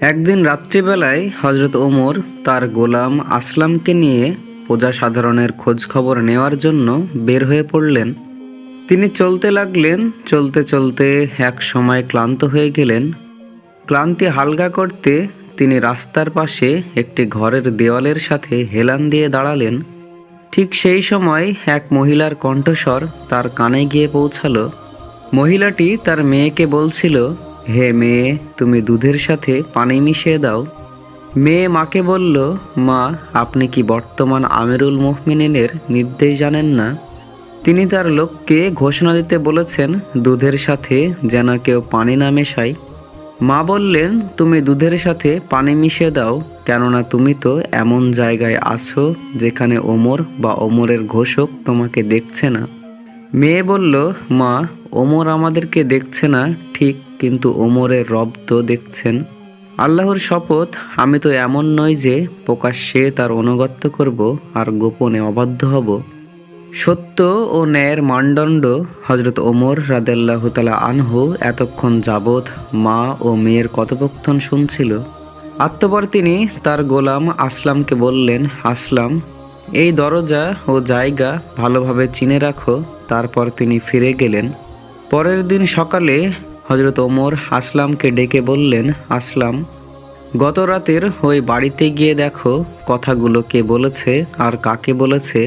একদিন রাত্রিবেলায় হজরত ওমর তার গোলাম আসলামকে নিয়ে প্রজা সাধারণের খোঁজ খবর নেওয়ার জন্য বের হয়ে পড়লেন। তিনি চলতে লাগলেন, চলতে চলতে এক সময় ক্লান্ত হয়ে গেলেন। ক্লান্তি হালকা করতে তিনি রাস্তার পাশে একটি ঘরের দেওয়ালের সাথে হেলান দিয়ে দাঁড়ালেন। ঠিক সেই সময় এক মহিলার কণ্ঠস্বর তার কানে গিয়ে পৌঁছালো। মহিলাটি তার মেয়েকে বলছিল হে মেয়ে, তুমি দুধের সাথে পানি মিশিয়ে দাও। মেয়ে মাকে বলল, মা, আপনি কি বর্তমান আমিরুল মুহমিনের নির্দেশ জানেন না? তিনি তার লোককে ঘোষণা দিতে বলেছেন, দুধের সাথে যেন কেউ পানি না মেশায়। মা বললেন, তুমি দুধের সাথে পানি মিশিয়ে দাও, কেননা তুমি তো এমন জায়গায় আছো যেখানে ওমর বা ওমরের ঘোষক তোমাকে দেখছে না। মেয়ে বলল, মা, ওমর আমাদেরকে দেখছে না, ঠিক কিন্তু ওমরের রব তো দেখছেন। আল্লাহর শপথ, আমি তো এমন নই যে প্রকাশ্যে তার অনুগত্য করব আর গোপনে অবাধ্য হব। সত্য ও ন্যায়ের মানদণ্ড হজরত ওমর রাদেল্লাহ তালা আনহু এতক্ষণ যাবৎ মা ও মেয়ের কথোপকথন শুনছিল। আত্মপর তিনি তার গোলাম আসলামকে বললেন, আসলাম, এই দরজা ও জায়গা ভালোভাবে চিনে রাখো। তারপর তিনি ফিরে গেলেন। পরের দিন সকালে হজরত ওমর আসলামকে ডেকে বললেন, আসলাম। গত রাতের ওই বাড়িতে গিয়ে দেখো কথাগুলো কে বলেছে আর কাকে বলেছে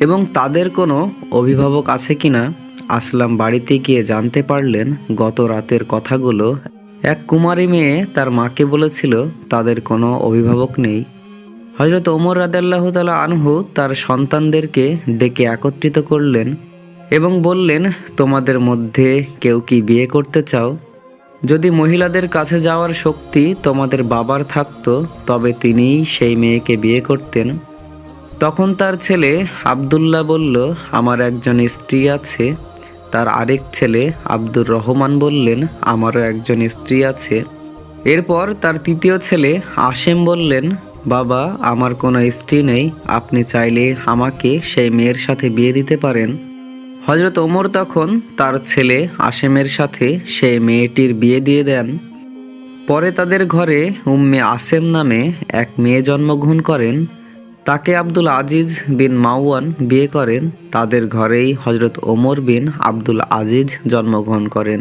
এবং তাদের কোনো অভিভাবক আছে কিনা আসলাম বাড়িতে গিয়ে জানতে পারলেন গত রাতের কথাগুলো এক কুমারী মেয়ে তার মাকে বলেছিল, তাদের কোনো অভিভাবক নেই। হজরত ওমর রাদাল্লাহ তালা আনহু তার সন্তানদেরকে ডেকে একত্রিত করলেন। এবং বললেন, তোমাদের মধ্যে কেউ কি বিয়ে করতে চাও? যদি মহিলাদের কাছে যাওয়ার শক্তি তোমাদের বাবার থাকতো, তবে তিনিই সেই মেয়েকে বিয়ে করতেন। তখন তার ছেলে আবদুল্লাহ বলল, আমার একজন স্ত্রী আছে। তার আরেক ছেলে আব্দুর রহমান বললেন, আমারও একজন স্ত্রী আছে। এরপর তার তৃতীয় ছেলে আসেম বললেন, বাবা, আমার কোনো স্ত্রী নেই। আপনি চাইলে আমাকে সেই মেয়ের সাথে বিয়ে দিতে পারেন। হজরত ওমর তখন তার ছেলে আসেমের সাথে সেই মেয়েটির বিয়ে দিয়ে দেন। পরে তাদের ঘরে উম্মে আসেম নামে এক মেয়ে জন্মগ্রহণ করেন। তাকে আব্দুল আজিজ বিন মাওয়ান বিয়ে করেন। তাদের ঘরেই হজরত ওমর বিন আব্দুল আজিজ জন্মগ্রহণ করেন।